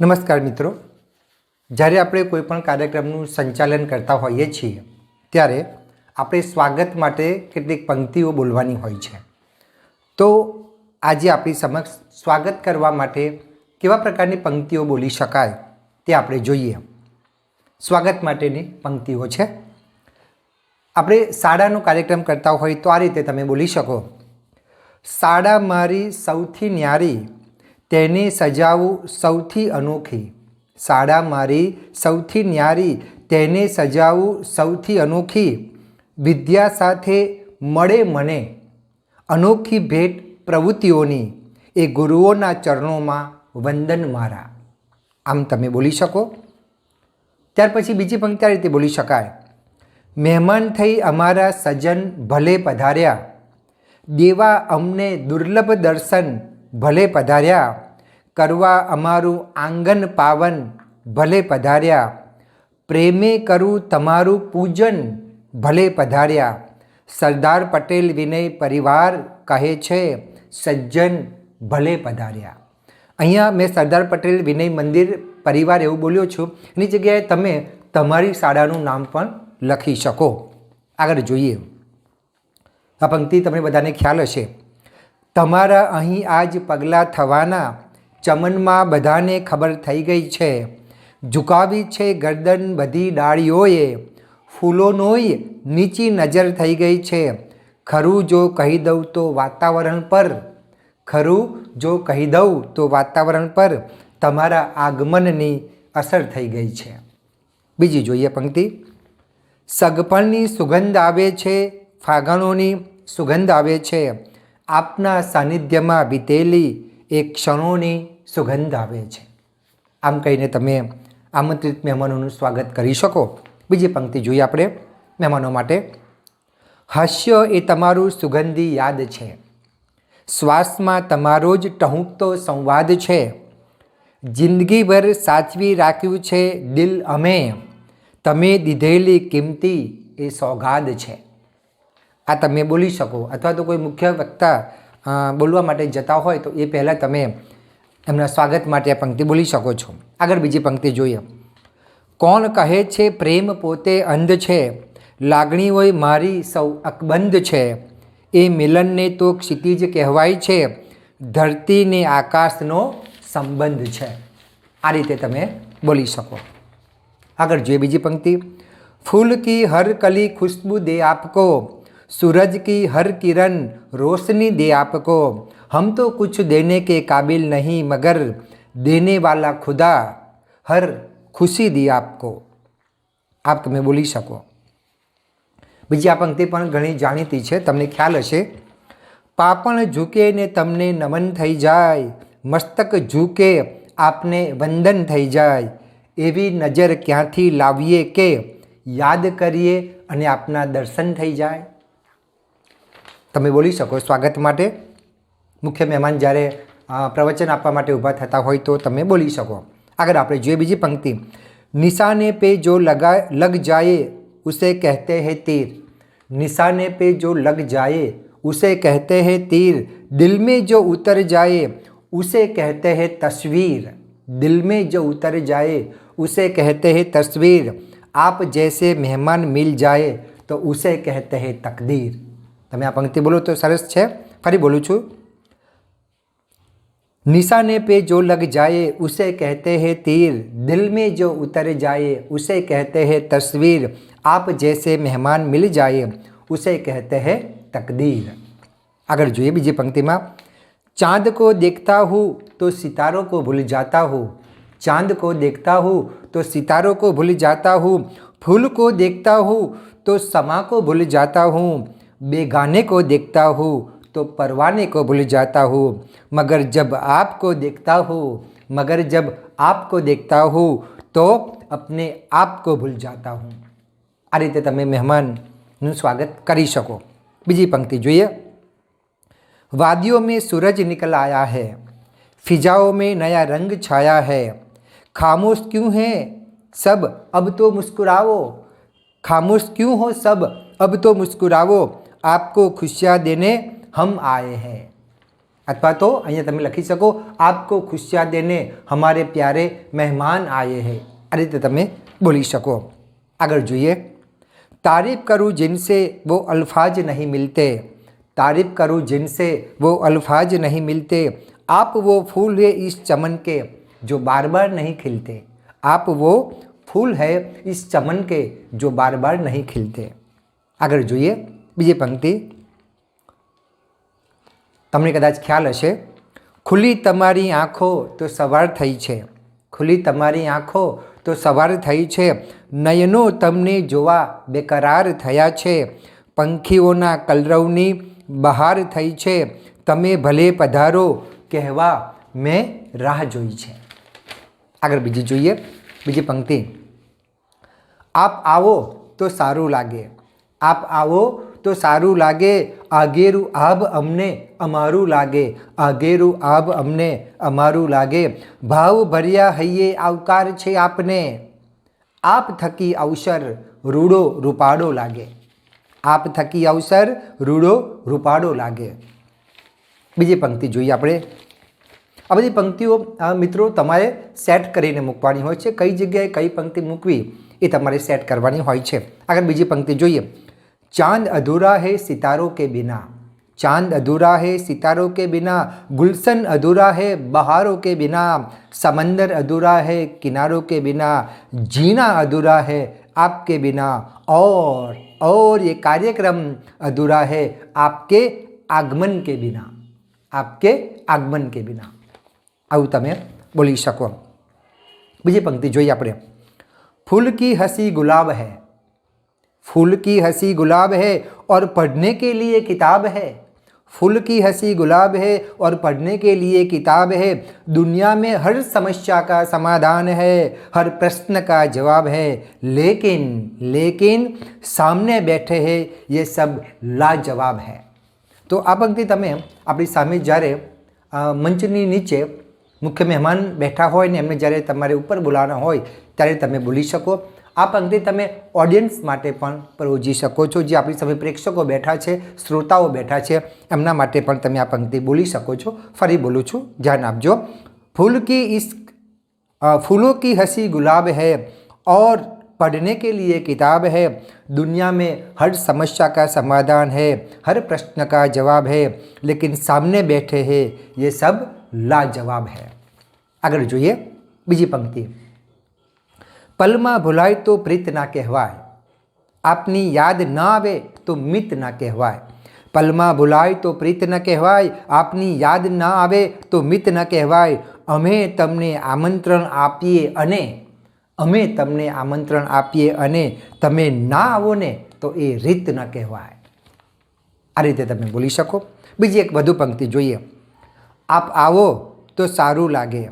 નમસ્કાર મિત્રો. જ્યારે આપણે કોઈપણ કાર્યક્રમનું સંચાલન કરતા હોઈએ છીએ, ત્યારે આપણે સ્વાગત માટે કેટલીક પંક્તિઓ બોલવાની હોય છે. તો આજે આપણી સમક્ષ સ્વાગત કરવા માટે કેવા પ્રકારની પંક્તિઓ બોલી શકાય તે આપણે જોઈએ. સ્વાગત માટેની પંક્તિઓ છે. આપણે શાળાનો કાર્યક્રમ કરતા હોય તો આ રીતે તમે બોલી શકો. શાળા મારી સૌથી ન્યારી તેને સજાવું સૌથી અનોખી. શાળા મારી સૌથી ન્યારી, તેને સજાવું સૌથી અનોખી. વિદ્યા સાથે મળે મને. અનોખી ભેટ પ્રવૃત્તિઓની. એ ગુરુઓના ચરણોમાં વંદન મારા. આમ તમે બોલી શકો? ત્યાર પછી બીજી પંક્તિ આ રીતે બોલી શકાય. મહેમાન થઈ અમારા સજ્જન ભલે પધાર્યા. દેવા અમને દુર્લભ દર્શન ભલે પધાર્યા, કરવા અમારું આંગન પાવન ભલે પધાર્યા, પ્રેમે કરું તમારું પૂજન ભલે પધાર્યા. સરદાર પટેલ વિનય પરિવાર કહે છે, સજ્જન ભલે પધાર્યા. અહીંયા મેં સરદાર પટેલ વિનય મંદિર પરિવાર એવું બોલ્યો છું. એની જગ્યાએ તમે તમારી શાળાનું નામ પણ લખી શકો. આગળ જોઈએ. આ પંક્તિ તમને બધાને ખ્યાલ હશે. તમારા અહીં આજ પગલાં થવાના ચમનમાં બધાને ખબર થઈ ગઈ છે. ઝુકાવી છે ગરદન બધી ડાળીઓએ. ફૂલોનોય નીચી નજર થઈ ગઈ છે. ખરું જો કહી દઉં તો વાતાવરણ પર. ખરું જો કહી દઉં તો વાતાવરણ પર તમારા આગમનની અસર થઈ ગઈ છે. બીજી જોઈએ પંક્તિ. સગપણની સુગંધ આવે છે, ફાગણોની સુગંધ આવે છે. આપના સાનિધ્યમાં વીતેલી એ ક્ષણોની સુગંધ આવે છે. આમ કહીને તમે આમંત્રિત મહેમાનોનું સ્વાગત કરી શકો. બીજી પંક્તિ જોઈએ આપણે મહેમાનો માટે. હાસ્ય એ તમારું સુગંધી યાદ છે. શ્વાસમાં તમારો જ ટહુકતો સંવાદ છે. જિંદગીભર સાચવી રાખ્યું છે દિલ અમે. તમે દીધેલી કિંમતી એ સોગાદ છે. આ તમે બોલી શકો. અથવા તો કોઈ મુખ્ય વક્તા બોલવા માટે જતા હોય તો એ પહેલાં તમે એમના સ્વાગત માટે આ પંક્તિ બોલી શકો છો. આગળ બીજી પંક્તિ જોઈએ. કોણ કહે છે, પ્રેમ પોતે અંધ છે લાગણીઓએ મારી સૌ અકબંધ છે. એ મિલનને તો ક્ષિતિજ કહેવાય છે, ધરતીને આકાશનો સંબંધ છે. આ રીતે તમે બોલી શકો. આગળ જોઈએ બીજી પંક્તિ. ફૂલ કી હર કલી ખુશ્બુ દે આપકો सूरज की हर किरण रोशनी दे आपको हम तो कुछ देने के काबिल नहीं मगर देने वाला खुदा हर खुशी दी आपको આપ તમે બોલી શકો બીજી આ પંક્તિ પણ ઘણી જાણીતી છે તમને ખ્યાલ હશે પાપણ ઝૂકે ને તમને નમન થઈ જાય મસ્તક ઝૂકે આપને વંદન થઈ જાય એવી નજર ક્યાંથી લાવીએ કે યાદ કરીએ અને આપના દર્શન થઈ જાય તમે બોલી શકો સ્વાગત માટે મુખ્ય મહેમાન જ્યારે અ, પ્રવચન આપવા માટે ઊભા થતા હોય તો તમે બોલી શકો આગળ આપણે જોઈએ બીજી પંક્તિ નિશાને पे जो लगा लग जाए उसे कहते हैं तीर निशाने पे जो लग जाए उसे कहते हैं तीर दिल में जो उतर जाए उसे कहते हैं तस्वीर दिल में जो उतर जाए उसे कहते हैं तस्वीर आप जैसे मेहमान मिल जाए તો ઉસે કહેતે હે તકદીર તમે આ પંક્તિ બોલો તો સરસ છે ફરી બોલું છું निशाने पे जो लग जाए उसे कहते हैं तीर दिल में जो उतर जाए उसे कहते हैं तस्वीर आप जैसे मेहमान मिल जाए उसे कहते हैं तकदीर આગળ જોઈએ બીજી પંક્તિમાં ચાંદ को देखता हूँ तो सितारों को भूल जाता हूँ चांद को देखता हूँ तो सितारों को भूल जाता हूँ फूल को देखता हूँ तो समा को भूल जाता हूँ बेगाने को देखता हूँ तो परवाने को भूल जाता हूँ मगर जब आपको देखता हूँ मगर जब आपको देखता हूँ तो अपने आप को भूल जाता हूँ આ રીતે તમે મહેમાનનું સ્વાગત કરી શકો બીજી પંક્તિ જોઈએ वादियों में सूरज निकल आया है फिजाओं में नया रंग छाया है खामोश क्यों है सब अब तो मुस्कुराओ खामोश क्यों हो सब अब तो मुस्कुराओ आपको खुशियाँ देने हम आए हैं અથવા તો અહીંયા તમે લખી શકો આપકો ખુશિયા દેને હમારે પ્યારે મહેમાન આયે હે આ રીતે તમે બોલી શકો આગળ જોઈએ तारीफ करूँ जिनसे वो अल्फाज नहीं मिलते तारीफ करूँ जिनसे वो अल्फाज नहीं मिलते आप वो फूल है इस चमन के जो बार बार नहीं खिलते आप वो फूल है इस चमन के जो बार बार नहीं खिलते આગળ જોઈએ બીજી પંક્તિ. તમને કદાચ ખ્યાલ હશે, ખુલ્લી તમારી આંખો તો સવાર થઈ છે. ખુલ્લી તમારી આંખો તો સવાર થઈ છે. નયનો તમને જોવા બેકરાર થયા છે. પંખીઓના કલરવની બહાર થઈ છે. તમે ભલે પધારો, કહેવા મેં રાહ જોઈ છે. આગળ બીજી જોઈએ, બીજી પંક્તિ. આપ આવો તો સારું લાગે. આપ આવો તો સારું લાગે, આગેરું આબ અમને અમારું લાગે, આગેરું આબ અમને અમારું લાગે. ભાવ ભર્યા હૈયે આવકાર છે આપને. આપ થકી અવસર રૂડો રૂપાડો લાગે. આપ થકી અવસર રૂડો રૂપાડો લાગે. બીજી પંક્તિ જોઈએ આપણે. આ બધી પંક્તિઓ મિત્રો તમારે સેટ કરીને મૂકવાની હોય છે. કઈ જગ્યાએ કઈ પંક્તિ મૂકવી એ તમારે સેટ કરવાની હોય છે. આગળ બીજી પંક્તિ જોઈએ. ચાંદ અધૂરા હે સિતારો કે બિના चांद अधूरा है सितारों के बिना गुलशन अधूरा है बहारों के बिना समंदर अधूरा है किनारों के बिना जीना अधूरा है आपके बिना और और ये कार्यक्रम अधूरा है आपके आगमन के बिना आपके આગમન કે બિના આવું તમે બોલી શકો બીજી પંક્તિ જોઈએ આપણે फूल की हंसी गुलाब है फूल की हंसी गुलाब है और पढ़ने के लिए किताब है फूल की हंसी गुलाब है और पढ़ने के लिए किताब है दुनिया में हर समस्या का समाधान है हर प्रश्न का जवाब है लेकिन लेकिन सामने बैठे हैं ये सब लाजवाब है તો આ પંક્તિ તમે આપણી સામે જ્યારે અ, મંચની નીચે મુખ્ય મહેમાન બેઠા હોય ને એમને જ્યારે તમારે ઉપર બોલાવવાના હોય ત્યારે તમે બોલી શકો આ પંક્તિ તમે ઓડિયન્સ માટે પણ પ્રયોજી શકો છો જે આપણી સામે પ્રેક્ષકો બેઠા છે શ્રોતાઓ બેઠા છે એમના માટે પણ તમે આ પંક્તિ બોલી શકો છો ફરી બોલું છું ધ્યાન આપજો ફૂલ કી ઇસ अ, फूलों की हंसी गुलाब है और पढ़ने के लिए किताब है दुनिया में हर समस्या का समाधान है हर प्रश्न का जवाब है लेकिन सामने बैठे हैं ये सब लाजवाब है આગળ જોઈએ બીજી પંક્તિ પલમાં ભૂલાય તો પ્રીત ના કહેવાય. આપની યાદ ના આવે તો મિત ના કહેવાય. પલમાં ભૂલાય તો પ્રીત ન કહેવાય, આપની યાદ ના આવે તો મિત ન કહેવાય. અમે તમને આમંત્રણ આપીએ અને, અમે તમને આમંત્રણ આપીએ અને તમે ના આવો ને તો એ રીત ન કહેવાય. આ રીતે તમે બોલી શકો. બીજી એક વધુ પંક્તિ જોઈએ. આપ આવો તો સારું લાગે.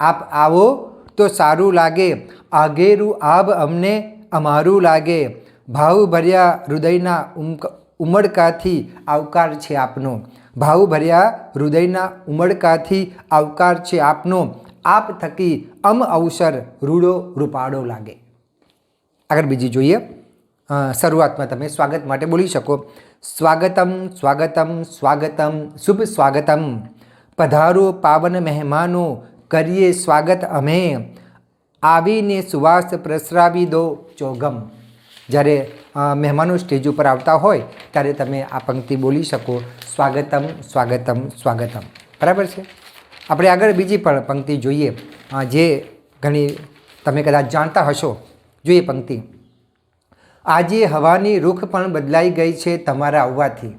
આપ આવો તો સારું લાગે. આગેરું આબ અમને અમારું લાગે. ભાવભર્યા હૃદયના ઉમક, ઉમળકાથી આવકાર છે આપનો. ભાવભર્યા હૃદયના ઉમળકાથી આવકાર છે આપનો. આપ થકી અમ અવસર રૂડો રૂપાડો લાગે. આગળ બીજી જોઈએ. શરૂઆતમાં તમે સ્વાગત માટે બોલી શકો. સ્વાગતમ સ્વાગતમ સ્વાગતમ, શુભ સ્વાગતમ. પધારો પાવન મહેમાનો કરીએ સ્વાગત અમે. આવીને સુવાસ પ્રસરાવી દો ચોગમ. જ્યારે મહેમાનો સ્ટેજ ઉપર આવતા હોય, ત્યારે તમે આ પંક્તિ બોલી શકો. સ્વાગતમ સ્વાગતમ સ્વાગતમ. બરાબર છે? આપણે આગળ બીજી પણ પંક્તિ જોઈએ. જે ઘણી, તમે કદાચ જાણતા હશો. જોઈએ પંક્તિ. આજે હવાની રૂખ પણ બદલાઈ ગઈ છે તમારા આવવાથી.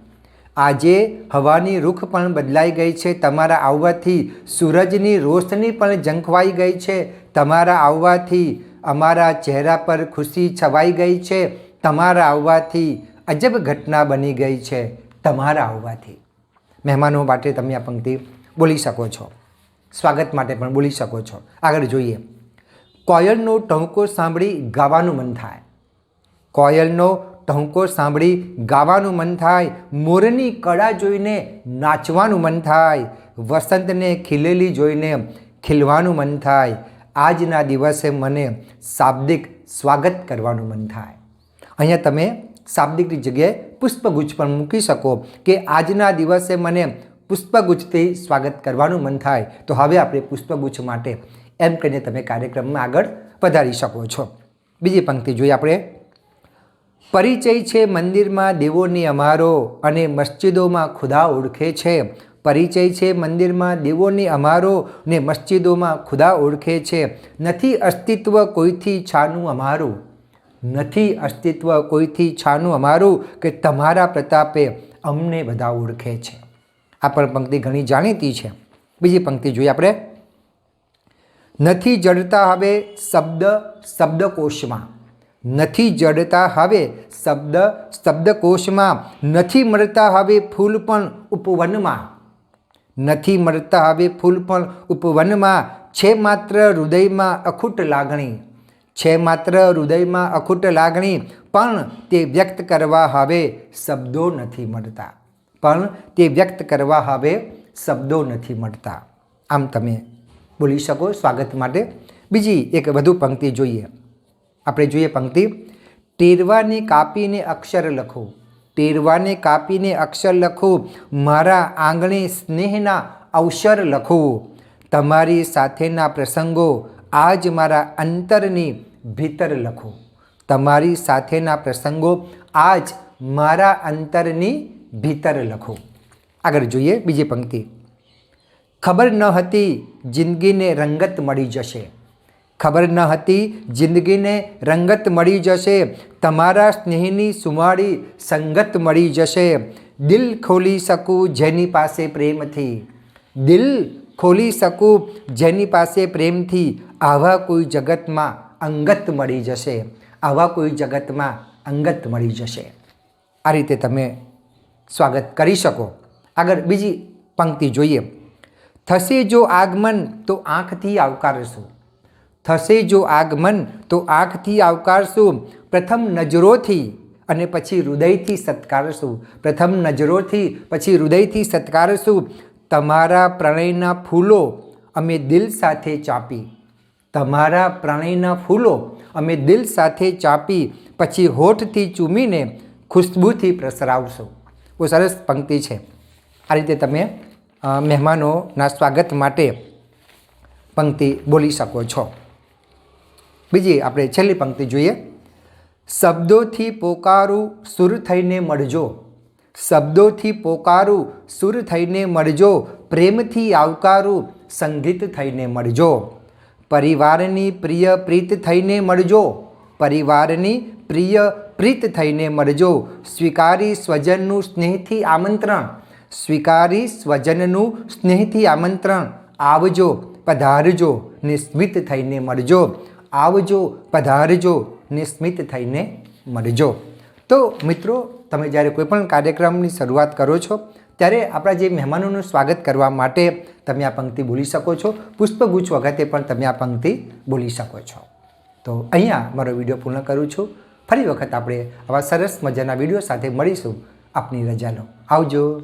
આજે હવાની રૂખ પણ બદલાઈ ગઈ છે. તમારા આવવાથી સૂરજની રોશની પણ ઝંખવાઈ ગઈ છે. તમારા આવવાથી અમારા ચહેરા પર ખુશી છવાઈ ગઈ છે. તમારા આવવાથી અજબ ઘટના બની ગઈ છે. તમારા આવવાથી. મહેમાનો માટે તમે આ પંક્તિ બોલી શકો છો. સ્વાગત માટે પણ બોલી શકો છો. આગળ જોઈએ. કોયલનો ટહુકો સાંભળી ગાવાનું મન થાય. કોયલનો ટહુકો સાંભળી ગાવાનું મન થાય, મોરની કળા જોઈને નાચવાનું મન થાય, વસંતને ખીલેલી જોઈને ખીલવાનું મન થાય. આજના દિવસે મને શાબ્દિક સ્વાગત કરવાનું મન થાય. અહીંયા તમે શાબ્દિકની જગ્યાએ પુષ્પગુચ્છ પણ મૂકી શકો કે આજના દિવસે મને પુષ્પગુચ્છથી સ્વાગત કરવાનું મન થાય. તો હવે આપણે પુષ્પગુચ્છ માટે એમ કરીને તમે કાર્યક્રમમાં આગળ વધારી શકો છો. બીજી પંક્તિ જોઈએ આપણે. પરિચય છે મંદિરમાં દેવોની અમારો અને મસ્જિદોમાં ખુદા ઓળખે છે. પરિચય છે મંદિરમાં દેવોની અમારો ને મસ્જિદોમાં ખુદા ઓળખે છે. નથી અસ્તિત્વ કોઈથી છાનું અમારું? નથી અસ્તિત્વ કોઈથી છાનું અમારું કે તમારા પ્રતાપે અમને બધા ઓળખે છે? આ પણ પંક્તિ ઘણી જાણીતી છે. બીજી પંક્તિ જોઈએ આપણે. નથી જડતા હવે શબ્દ, શબ્દકોશમાં. નથી જડતા હવે શબ્દ, શબ્દકોશમાં નથી મળતા હવે ફૂલ પણ ઉપવનમાં. નથી મળતા હવે ફૂલ પણ ઉપવનમાં, છે માત્ર હૃદયમાં અખૂટ લાગણી. છે માત્ર હૃદયમાં અખૂટ લાગણી, પણ તે વ્યક્ત કરવા હવે શબ્દો નથી મળતા. પણ તે વ્યક્ત કરવા હવે શબ્દો નથી મળતા. આમ તમે બોલી શકો, સ્વાગત માટે. બીજી એક વધુ પંક્તિ જોઈએ. આપણે જોઈએ પંક્તિ. ટેરવાને કાપીને અક્ષર લખો. ટેરવાને કાપીને અક્ષર લખો. મારા આંગણે સ્નેહના અવસર લખો. તમારી સાથેના પ્રસંગો આજ મારા અંતરની ભીતર લખો. તમારી સાથેના પ્રસંગો આજ મારા અંતરની ભીતર લખો. આગળ જોઈએ બીજી પંક્તિ. ખબર ન હતી જિંદગીને રંગત મળી જશે. ખબર ન હતી, જિંદગીને રંગત મળી જશે, તમારા સ્નેહની સુમાળી સંગત મળી જશે. દિલ ખોલી શકું જેની પાસે પ્રેમથી. દિલ ખોલી શકું જેની પાસે પ્રેમથી. આવા કોઈ જગતમાં અંગત મળી જશે. આવા કોઈ જગતમાં અંગત મળી જશે. આ રીતે તમે સ્વાગત કરી શકો. આગળ બીજી પંક્તિ જોઈએ. થશે જો આગમન, તો આંખથી આવકારશું. થશે જો આગમન તો આંખથી આવકારશું. પ્રથમ નજરોથી અને પછી હૃદયથી સત્કારશું. પ્રથમ નજરોથી, પછી હૃદયથી સત્કારશું. તમારા પ્રણયના ફૂલો અમે દિલ સાથે ચાપી. તમારા પ્રણયના ફૂલો અમે દિલ સાથે ચાપી, પછી હોઠથી ચૂમીને ખુશ્બુથી પ્રસરાવશું. બહુ સરસ પંક્તિ છે. આ રીતે તમે મહેમાનોના સ્વાગત માટે પંક્તિ બોલી શકો છો. બીજી આપણે છેલ્લી પંક્તિ જોઈએ. શબ્દોથી પોકારું સુર થઈને મળજો. શબ્દોથી પોકારું સુર થઈને મળજો. પ્રેમથી આવકારું સંગીત થઈને મળજો. પરિવારની પ્રિય પ્રીત થઈને મળજો. પરિવારની પ્રિય પ્રીત થઈને મળજો. સ્વીકારી સ્વજનનું સ્નેહથી આમંત્રણ. સ્વીકારી સ્વજનનું સ્નેહથી આમંત્રણ. આવજો, પધારજો, નિસ્મિત થઈને મળજો. આવજો, પધારજો ને સ્મિત થઈને મળજો તો મિત્રો, તમે જ્યારે કોઈ પણ કાર્યક્રમની શરૂઆત કરો છો, ત્યારે આપણા જે મહેમાનોનું સ્વાગત કરવા માટે તમે આ પંક્તિ બોલી શકો છો. પુષ્પગુચ્છ વખતે પણ તમે આ પંક્તિ બોલી શકો છો. તો અહીંયા મારો વીડિયો પૂર્ણ કરું છું. ફરી વખત આપણે આવા સરસ મજાના વીડિયો સાથે મળીશું. આપની રજાનો. આવજો.